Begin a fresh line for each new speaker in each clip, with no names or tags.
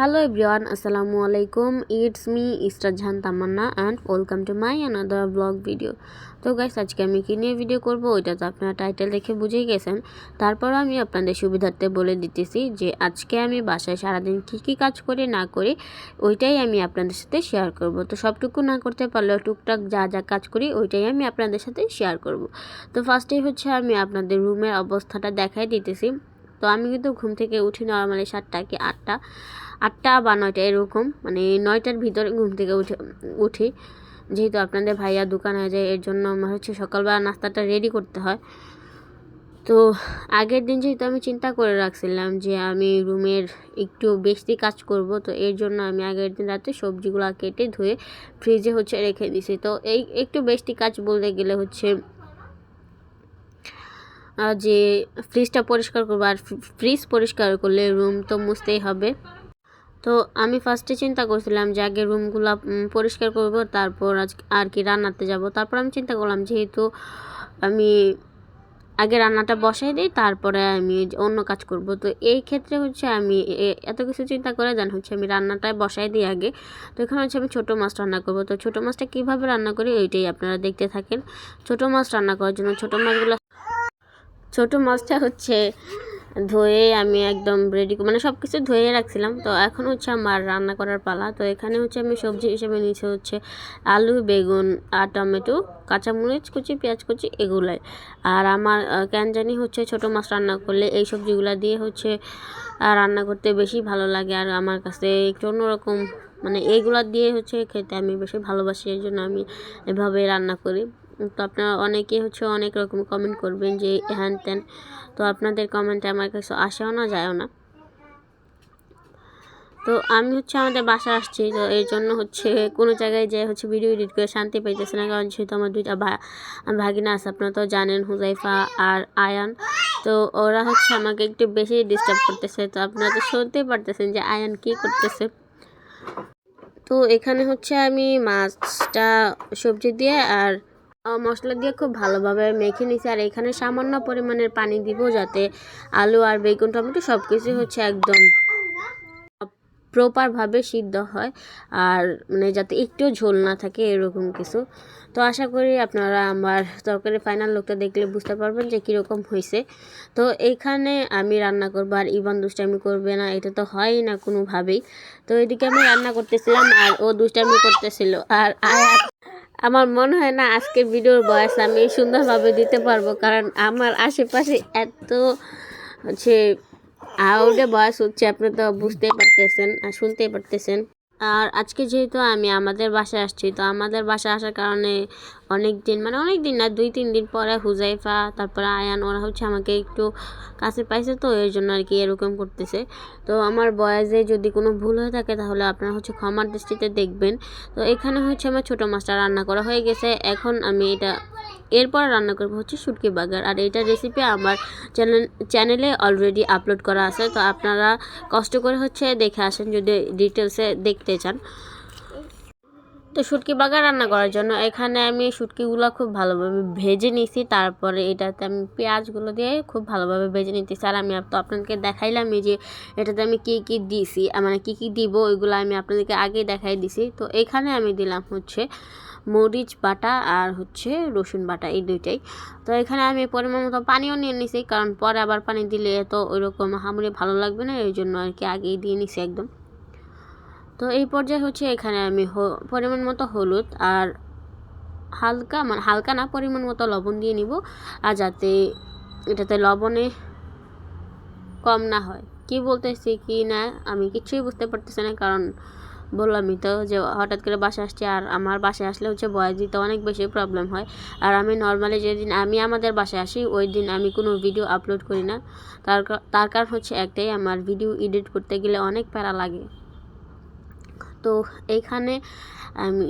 Hello everyone আসসালামু আলাইকুম it's me Isterjahan Tamanna and welcome to my another blog video তো guys আজকে আমি কী নিয়ে ভিডিও করব? ওইটা তো আপনারা টাইটেল দেখে বুঝেই গেছেন। তারপর আমি আপনাদের সুবিধার্থে বলে দিতেছি যে আজকে আমি বাসায় সারাদিন কী কী কাজ করি না করি ওইটাই আমি আপনাদের সাথে শেয়ার করব। তো সবটুকু না করতে পারলেও টুকটাক যা যা কাজ করি, ওইটাই আমি আপনাদের সাথে শেয়ার করব। তো ফার্স্টেই হচ্ছে আমি আপনাদের রুমের অবস্থাটা দেখাই দিতেছি। তো আমি কিন্তু ঘুম থেকে উঠি নর্মালি সাতটা কি আটটা আটটা বা নয়টা এরকম মানে নয়টার ভিতরে ঘুম থেকে উঠে, উঠি। যেহেতু আপনাদের ভাইয়া দোকানে যায়, এর জন্য আমার হচ্ছে সকালবেলা নাস্তাটা রেডি করতে হয়। তো আগের দিন যেহেতু আমি চিন্তা করে রাখছিলাম যে আমি রুমের একটু বেশি কাজ করব, তো এর জন্য আমি আগের দিন রাতে সবজিগুলো কেটে ধুয়ে ফ্রিজে হচ্ছে রেখে দিছি। তো এই একটু বেশি কাজ বলতে গেলে হচ্ছে যে ফ্রিজটা পরিষ্কার করব আর ফ্রিজ পরিষ্কার করলে রুম তো মুছতেই হবে। তো আমি ফার্স্টে চিন্তা করছিলাম যে আগে রুমগুলো পরিষ্কার করব, তারপর আজ, আর কি রান্নাতে যাব। তারপর আমি চিন্তা করলাম যেহেতু আমি আগে রান্নাটা বসাই দিই, তারপরে আমি অন্য কাজ করব। তো এই ক্ষেত্রে হচ্ছে আমি এত কিছু চিন্তা করে দেন হচ্ছে আমি রান্নাটায় বসাই দিই আগে। তো এখানে হচ্ছে আমি ছোটো মাছ রান্না করব। তো ছোটো মাছটা কীভাবে রান্না করি ওইটাই আপনারা দেখতে থাকেন। ছোটো মাছ রান্না করার জন্য ছোটো মাছগুলো ছোটো মাছটা হচ্ছে ধুয়ে আমি একদম রেডি মানে সব কিছু ধুয়ে রাখছিলাম। তো এখন হচ্ছে আমার রান্না করার পালা। তো এখানে হচ্ছে আমি সবজি হিসেবে নিয়েছি হচ্ছে আলু, বেগুন, আর টমেটো, কাঁচামরিচ, কুচি, পেঁয়াজ, কুচি এগুলাই। আর আমার কেন জানি হচ্ছে ছোটো মাছ রান্না করলে এই সবজিগুলো দিয়ে হচ্ছে রান্না করতে বেশি ভালো লাগে। আর আমার কাছে একটু অন্যরকম মানে এইগুলা দিয়ে হচ্ছে খেতে আমি বেশি ভালোবাসি। এই জন্য আমি এভাবে রান্না করি। আপনারা অনেকে হচ্ছে অনেক রকম কমেন্ট করবেন যে, হ্যান ত্যান। তো আপনাদের কমেন্টে আমার কাছে আসেও না, যায়ও না। তো আমি হচ্ছে আমাদের বাসা আসছি, তো এই জন্য হচ্ছে কোনো জায়গায় যে হচ্ছে ভিডিও এডিট করে শান্তি পাইতেছে না, কারণ যেহেতু আমার দুইটা ভাগিনা আছে, আপনারা তো জানেন হুজাইফা আর আয়ান। তো ওরা হচ্ছে আমাকে একটু বেশি ডিস্টার্ব করতেছে, তো আপনারা তো শুনতেই পারতেছেন যে আয়ান কী করতেছে। তো এখানে হচ্ছে আমি মাছটা সবজি দিয়ে আর মশলা দিয়ে খুব ভালোভাবে মেখে নিছি। আর এখানে সামান্য পরিমাণের পানি দিব যাতে আলু আর বেগুন, টমেটো সব কিছু হচ্ছে একদম প্রপারভাবে সিদ্ধ হয়। আর মানে যাতে একটু ঝোল না থাকে এরকম কিছু। তো আশা করি আপনারা আমার তরকারি ফাইনাল লোকটা দেখলে বুঝতে পারবেন যে কীরকম হয়েছে তো এইখানে আমি রান্না করব, আর ইবান দুষ্টামি করবে না, এটা তো হয় না কোনোভাবেই। তো এদিকে আমি রান্না করতেছিলাম, আর ও দুষ্টামি করতেছিল। আর আমার মনে হয় না আজকে ভিডিওর বয়স, আমি সুন্দরভাবে দিতে পারব, কারণ আমার আশেপাশে এত হচ্ছে আউডে বয়স হচ্ছে, আপনি তো বুঝতেই পারতেছেন আর শুনতেই পারতেছেন। আর আজকে যেহেতু আমি আমাদের বাসায় আসছি, তো আমাদের বাসায় আসার কারণে অনেক দিন মানে অনেক দিন না, দুই, তিন দিন পরে হুজাইফা, তারপরে আয়ান, ওরা হচ্ছে আমাকে একটু কাছে পাইছে তো এর জন্য আর কি এরকম করতেছে। তো আমার বয়সে যদি কোনো ভুল হয়ে থাকে, তাহলে আপনারা হচ্ছে ক্ষমার দৃষ্টিতে দেখবেন। তো এখানে হচ্ছে আমার ছোটো মাছটা রান্না করা হয়ে গেছে। এখন আমি এটা, এরপর রান্না করব হচ্ছে শুটকি বাগার। আর এইটার রেসিপি আমার চ্যানেল, চ্যানেলে অলরেডি আপলোড করা আছে। তো আপনারা কষ্ট করে হচ্ছে দেখে আসেন, যদি ডিটেলসে দেখতে চান। তো শুটকি বাগার রান্না করার জন্য এখানে আমি শুটকিগুলো খুব ভালোভাবে ভেজে নিছি। তারপরে এটাতে আমি পেঁয়াজগুলো দিয়ে খুব ভালোভাবে ভেজে নিতেছি। আর আমি তো আপনাদেরকে দেখাইলামই যে এটাতে আমি কী কী দিছি মানে কী কী দিব, ওইগুলো আমি আপনাদেরকে আগেই দেখাই দিছি। তো এখানে আমি দিলাম হচ্ছে মরিচ বাটা আর হচ্ছে রসুন বাটা এই দুইটাই। তো এখানে আমি পরিমাণ মতো পানিও নিয়ে নিছি, কারণ পরে আবার পানি দিলে তো ওইরকম হামুড়ে ভালো লাগবে না, এই জন্য আর কি আগেই দিয়ে নিছি একদম। তো এই পর্যায়ে হচ্ছে এখানে আমি পরিমাণ মতো হলুদ আর হালকা মানে হালকা না, পরিমাণ মতো লবণ দিয়ে নিব। আর যাতে এটাতে লবণে কম না হয়। কি বলতেছি, কি না, আমি কিছুই বুঝতে পারতেছি না। কারণ বললামই তো যে হঠাৎ করে বাসা আসছি আর আমার বাসায় আসলে হচ্ছে বয়স দিতে অনেক বেশি প্রবলেম হয়। আর আমি নর্মালি যেদিন আমি আমাদের বাসায় আসি, ওই দিন আমি কোনো ভিডিও আপলোড করি না। তার তার কারণ হচ্ছে একটাই, আমার ভিডিও এডিট করতে গেলে অনেক প্যারা লাগে। তো এইখানে আমি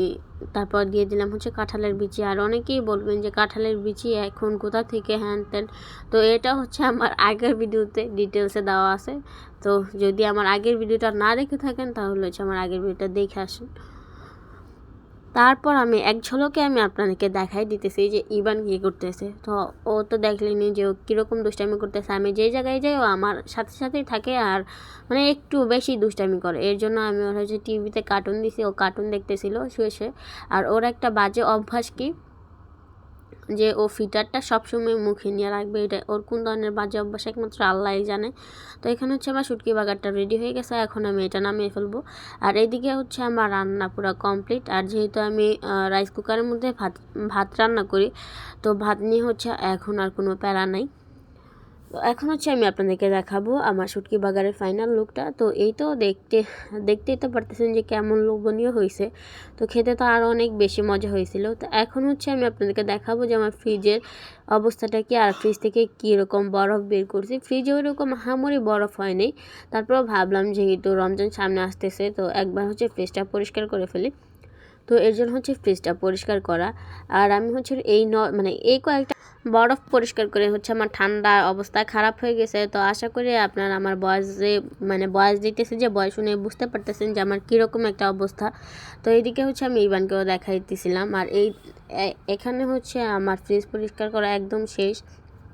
তারপর দিয়ে দিলাম হচ্ছে কাঁঠালের বিচি। আর অনেকেই বলবেন যে কাঁঠালের বিচি এখন কোথা থেকে হ্যান ত্যান তো এটা হচ্ছে আমার আগের ভিডিওতে ডিটেলসে দেওয়া আছে। তো যদি আমার আগের ভিডিওটা না দেখে থাকেন তাহলে হচ্ছে আমার আগের ভিডিওটা দেখে আসেন। তারপর আমি এক ঝলকে আমি আপনাদেরকে দেখাই দিতেছি যে ইবান কী করতেছে। তো ও তো দেখলেনি যে ও কীরকম দুষ্টামি করতেছে। আমি যেই জায়গায় যাই, ও আমার সাথে সাথেই থাকে আর মানে একটু বেশি দুষ্টামি করে। এর জন্য আমি ওর হচ্ছে টিভিতে কার্টুন দিছি। ও কার্টুন দেখতেছিল শুয়ে শুয়ে আর ওর একটা বাজে অভ্যাস কি? যে ও ফিটারটা সবসময় মুখে নিয়ে রাখবে, এটা ওর কোন ধরনের বাজে অভ্যাস, একমাত্র আল্লাহই জানে। তো এখানে হচ্ছে আমার শুটকি বাগারটা রেডি হয়ে গেছে, এখন আমি এটা নামিয়ে ফেলব। আর এইদিকে হচ্ছে আমার রান্না পুরো কমপ্লিট আর যেহেতু আমি রাইস কুকারের মধ্যে ভাত ভাত রান্না করি, তো ভাত নিয়ে হচ্ছে এখন আর কোনো প্যারা নাই। তো এখন হচ্ছে আমি আপনাদেরকে দেখাবো আমার শুটকি বাগারের ফাইনাল লুকটা তো এই তো দেখতে, দেখতেই তো পারতেছেন যে কেমন লোভনীয় হয়েছে। তো খেতে তো আরও অনেক বেশি মজা হয়েছিল। তো এখন হচ্ছে আমি আপনাদেরকে দেখাবো যে আমার ফ্রিজের অবস্থাটা কি আর ফ্রিজ থেকে কীরকম বরফ বের করছি। ফ্রিজে ওইরকম হামরি বরফ হয়নি তারপরেও ভাবলাম যেহেতু রমজান সামনে আসতেছে, তো একবার হচ্ছে ফ্রিজটা পরিষ্কার করে ফেলি। তো এর জন্য হচ্ছে ফ্রিজটা পরিষ্কার করা। আর আমি হচ্ছে এই ন মানে এই কয়েকটা বরফ পরিষ্কার করে হচ্ছে আমার ঠান্ডা অবস্থা খারাপ হয়ে গেছে। তো আশা করি আপনার আমার বয়সে মানে বয়স দিতেছে যে, বয়স শুনে বুঝতে পারতেছেন যে আমার কীরকম একটা অবস্থা। তো এইদিকে হচ্ছে আমি ইবানকেও দেখাইতেছিলাম। আর এই এখানে হচ্ছে আমার ফ্রিজ পরিষ্কার করা একদম শেষ।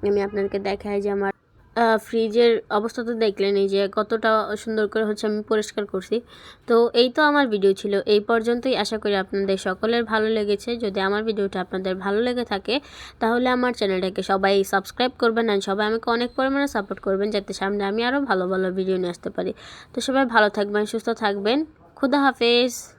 আমি আপনাদেরকে দেখাই যে আমার ফ্রিজের অবস্থা তো দেখলেন এই যে কতটা সুন্দর করে হচ্ছে আমি পরিষ্কার করছি। তো এই তো আমার ভিডিও ছিল। এই পর্যন্তই আশা করি আপনাদের সকলের ভালো লেগেছে। যদি আমার ভিডিওটা আপনাদের ভালো লেগে থাকে, তাহলে আমার চ্যানেলটাকে সবাই সাবস্ক্রাইব করবেন আর সবাই আমাকে অনেক পরিমাণে সাপোর্ট করবেন যাতে সামনে আমি আরও ভালো ভালো ভিডিও নিয়ে আসতে পারি। তো সবাই ভালো থাকবেন, সুস্থ থাকবেন। খুদা হাফেজ!